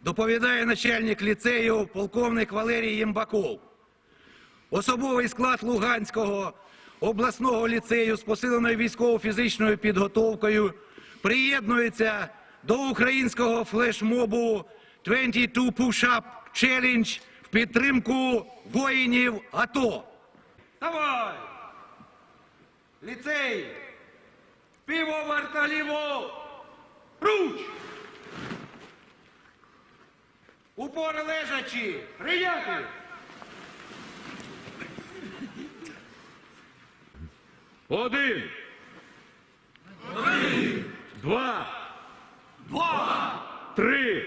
Доповідає начальник ліцею полковник Валерій Ємбаков. Особовий склад Луганського обласного ліцею з посиленою військово-фізичною підготовкою приєднується до українського флешмобу 22 Push-Up Challenge в підтримку воїнів АТО. Давай! Ліцей! Піво! Руч! Упори лежачі! Прийняти! Один. Два. Два! Три.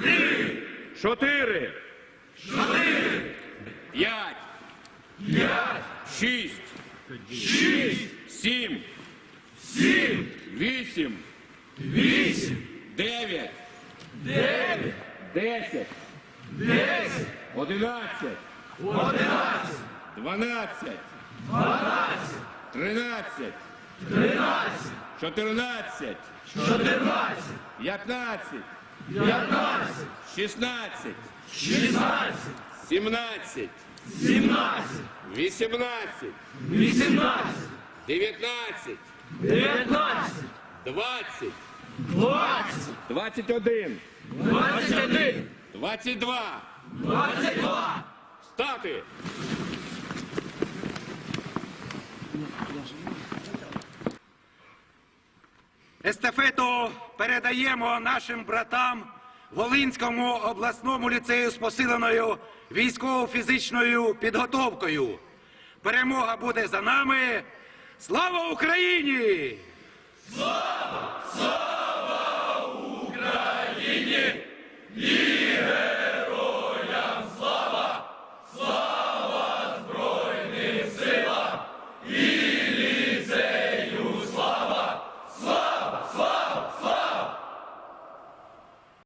Три. Чотири. Чотири. П'ять. П'ять. Шість. Шість. Сім. Сім. Вісім. Вісім. Дев'ять. Дев'ять. Десять. Десять. Одинадцять. Одинадцять. Дванадцять. Тринадцять. Тринадцять. Чотирнадцять. Чотирнадцять. П'ятнадцять. П'ятнадцять. Шістнадцять. Шістнадцять. Сімнадцять. Сімнадцять. Вісімнадцять. Вісімнадцять. Дев'ятнадцять. Дев'ятнадцять. Двадцять. Двадцять один. Двадцять один. Двадцять два. Двадцять два. Стати. Естафету передаємо нашим братам Волинському обласному ліцею з посиленою військово-фізичною підготовкою. Перемога буде за нами. Слава Україні! Слава!